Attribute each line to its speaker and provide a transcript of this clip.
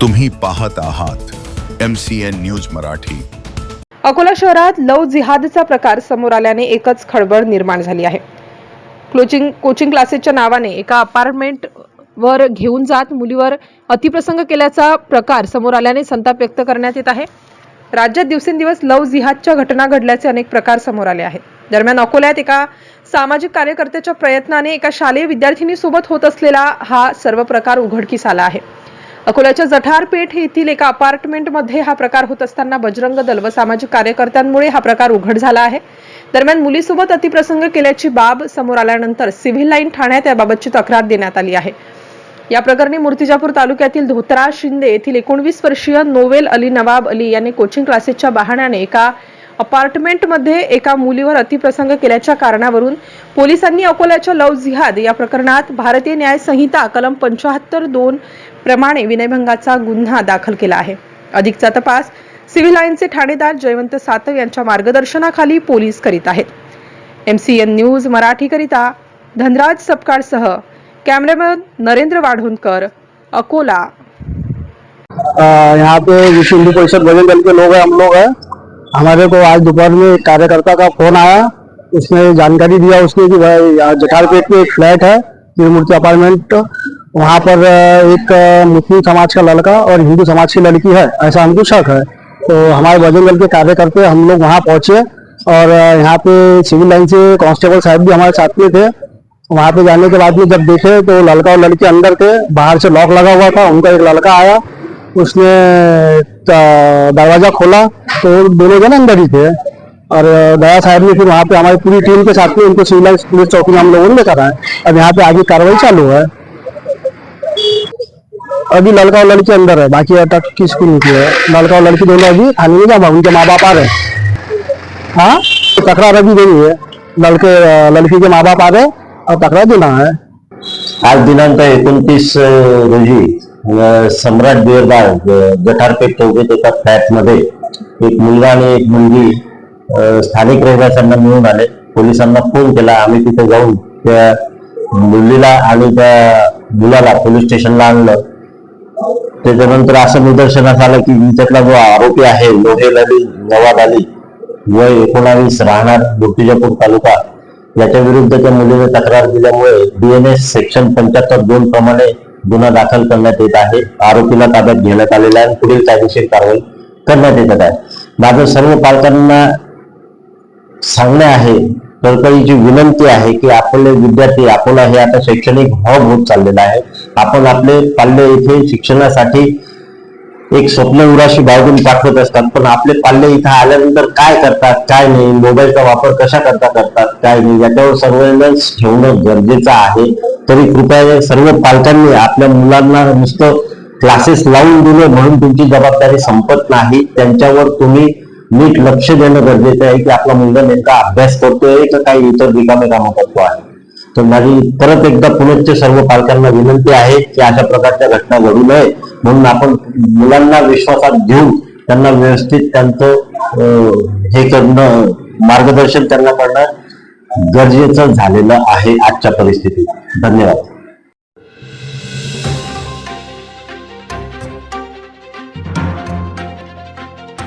Speaker 1: तुम्ही पाहत आहात M C N news Marathi.
Speaker 2: Akola शहरात लव जिहादचा प्रकार समोर आल्याने एकच खळबळ निर्माण झाली आहे. कोचिंग कोचिंग क्लासेसच्या नावाने एका अपार्टमेंट वर घेऊन जात मुलीवर अतिप्रसंग केल्याचा प्रकार समोर आल्याने संताप व्यक्त करण्यात येत आहे. राज्यात दिवसेंदिवस लव जिहादच्या घटना घडल्याचे अनेक प्रकार समोर आले आहेत. दरम्यान अकोल्यात एका सामाजिक कार्यकर्त्याच्या प्रयत्नाने एका शालेय विद्यार्थिनीसोबत होत असलेला हा सर्व प्रकार उघडकीस आला आहे. अकोल्याच्या जठारपेठ येथील एका अपार्टमेंटमध्ये हा प्रकार होत असताना बजरंग दल व सामाजिक कार्यकर्त्यांमुळे हा प्रकार उघड झाला आहे. दरम्यान मुलीसोबत अतिप्रसंग केल्याची बाब समोर आल्यानंतर सिव्हिल लाईन ठाण्यात याबाबतची तक्रार देण्यात आली आहे. या प्रकरणी मूर्तिजापूर तालुक्यातील धोत्रा शिंदे येथील एकोणवीस वर्षीय नोवेल अली नवाब अली यांनी कोचिंग क्लासेसच्या बहाण्याने एका अपार्टमेंटमध्ये एका मुलीवर अतिप्रसंग केल्याच्या कारणावरून पोलिसांनी अकोल्याच्या लव जिहाद या प्रकरणात भारतीय न्याय संहिता कलम पंचाहत्तर दोन प्रमाणे विनयभंगाचा गुन्हा दाखल केला आहे. अधिकचा तपास सिव्हिल लाईनचे ठाणेदार जयवंत सातव यांच्या मार्गदर्शनाखाली पोलीस करीत आहेत. एम सी एन न्यूज मराठीकरिता धनराज सपकाळसह कॅमेरामॅन नरेंद्र वाढोणकर अकोला.
Speaker 3: यहाँ पे विश्व हिंदू परिषद भजन दल के लोग हैं हम लोग हैं। हमारे को आज दोपहर में एक कार्यकर्ता का फ़ोन आया। उसने जानकारी दिया उसने कि भाई जटारपेट में एक फ्लैट है त्रिमूर्ति अपार्टमेंट। वहाँ पर एक मुस्लिम समाज का लड़का और हिंदू समाज की लड़की है, ऐसा हमको शक है। तो हमारे भजन दल के कार्यकर्ते हम लोग वहाँ पहुँचे और यहाँ पे सिविल लाइन से कांस्टेबल साहब भी हमारे साथ में थे। वहाँ पे जाने के बाद में जब देखे तो लड़का और लड़की अंदर थे, बाहर से लॉक लगा हुआ था, उनका एक लड़का आया। उसने दरवाज़ा खोला तो दोनों जन अंदर ही थे और दया साहब ने फिर वहाँ पे हमारी पूरी टीम के साथ में उनको सिविल पुलिस चौकी में हम लोगों ने लेकर आए अब यहाँ पे आगे कार्रवाई चालू है। अभी लड़का और लड़की अंदर है, बाकी अटक किसको नहीं की है लड़का और लड़की दोनों अभी थाने में जमा, उनके माँ बाप आ रहे हैं। हाँ? तकरार अभी नहीं है। लड़के लड़की के माँ बाप आ रहे और तक्रार देना है।
Speaker 4: आज दिनांक एकोणतीस रोजी सम्राट बिअरदार गटारपेठ चौकीत एका फ्लॅट मध्ये एक मुलगा आणि एक मुलगी स्थानिक रहिवाशांना मिळून आले. पोलिसांना फोन केला. आम्ही तिथे जाऊन त्या मुलीला आणि त्या मुलाला पोलीस स्टेशनला आणलं. त्याच्यानंतर असं निदर्शनास आलं की हिच्यातला जो आरोपी आहे लोहेल अली नवाब अली वय एकोणावीस राहणार मूर्तिजापूर तालुका. याच्या विरुद्ध त्या मुलीने तक्रार दिल्यामुळे डीएनएस सेक्शन पंच्याहत्तर दोन प्रमाणे गुन्हा दाखल करण्यात येत आहे. आरोपीला ताब्यात घेण्यात आलेला आहे. आणि पुढील कायदेशीर कारवाई करण्यात येत आहे. माझं सर्व पालकांना सांगणे आहे कळकळीची विनंती आहे की आपले विद्यार्थी आपण हे आता शैक्षणिक हॉब होत चाललेला आहे. आपण आपले पाल्य इथे शिक्षणासाठी एक स्वप्न उराशी बाळगून पाठवत असतात. पण आपले पाल्य इथं आल्यानंतर काय करतात काय नाही मोबाईलचा वापर कशा करता करतात काय नाही याच्यावर सर्वेलन्स ठेवणं गरजेचं आहे. तरी कृपया सर्व पालकांनी आपल्या मुलांना नुसतं क्लासेस लावून दिले म्हणून तुमची जबाबदारी संपत नाही. त्यांच्यावर तुम्ही नीट लक्ष देणं गरजेचं आहे की आपला मुलगा नेमका अभ्यास करतोय का काही इतर रिकामे कामं करतो आहे. तर माझी परत एकदा पुनश्च सर्व पालकांना विनंती आहे की अशा प्रकारच्या घटना घडू नये. म्हणून आपण मुलांना विश्वासात घेऊन त्यांना व्यवस्थित त्यांचं हे करणं मार्गदर्शन त्यांना करणं गरजेचं झालेलं आहे आजच्या परिस्थितीत. धन्यवाद.